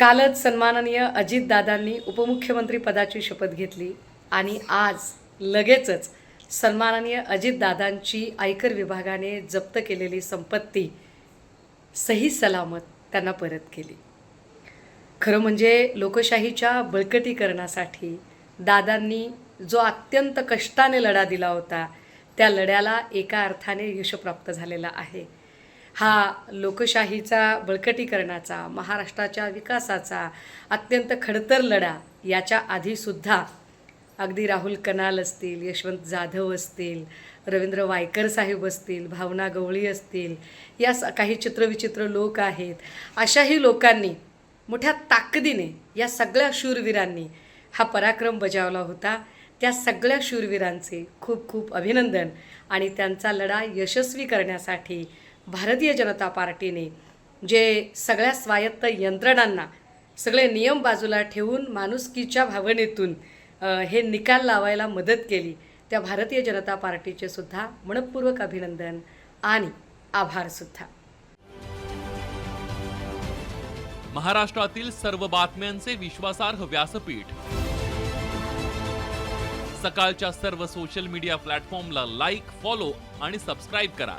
कालच सन्माननीय अजितदादांनी उपमुख्यमंत्री पदाची शपथ घेतली आणि आज लगेचच सन्माननीय अजितदादांची आयकर विभागाने जप्त केलेली संपत्ती सही सलामत त्यांना परत केली. खरं म्हणजे लोकशाहीच्या बळकटीकरणासाठी दादांनी जो अत्यंत कष्टाने लढा दिला होता त्या लढ्याला एका अर्थाने यश प्राप्त झालेला आहे. हा लोकशाहीचा बळकटीकरणाचा महाराष्ट्राच्या विकासाचा अत्यंत खडतर लढा याच्या आधीसुद्धा अगदी राहुल कनाल असतील यशवंत जाधव असतील रवींद्र वायकर साहेब असतील भावना गवळी असतील या स- काही चित्रविचित्र लोक आहेत. अशाही लोकांनी मोठ्या ताकदीने या सगळ्या शूरवीरांनी हा पराक्रम बजावला होता. त्या सगळ्या शूरवीरांचे खूप खूप अभिनंदन आणि त्यांचा लढा यशस्वी करण्यासाठी भारतीय जनता पार्टीने जे सगळ्या स्वायत्त यंत्रणांना सगळे नियम बाजूला ठेवून माणुसकीच्या भावनेतून हे निकाल लावायला मदत केली त्या भारतीय जनता पार्टीचे सुद्धा मनपूर्वक अभिनंदन आणि आभारसुद्धा महाराष्ट्रातील सर्व बातम्यांचे विश्वासार्ह व्यासपीठ. सकाळच्या सर्व सोशल मीडिया प्लॅटफॉर्मला लाईक फॉलो आणि सबस्क्राईब करा.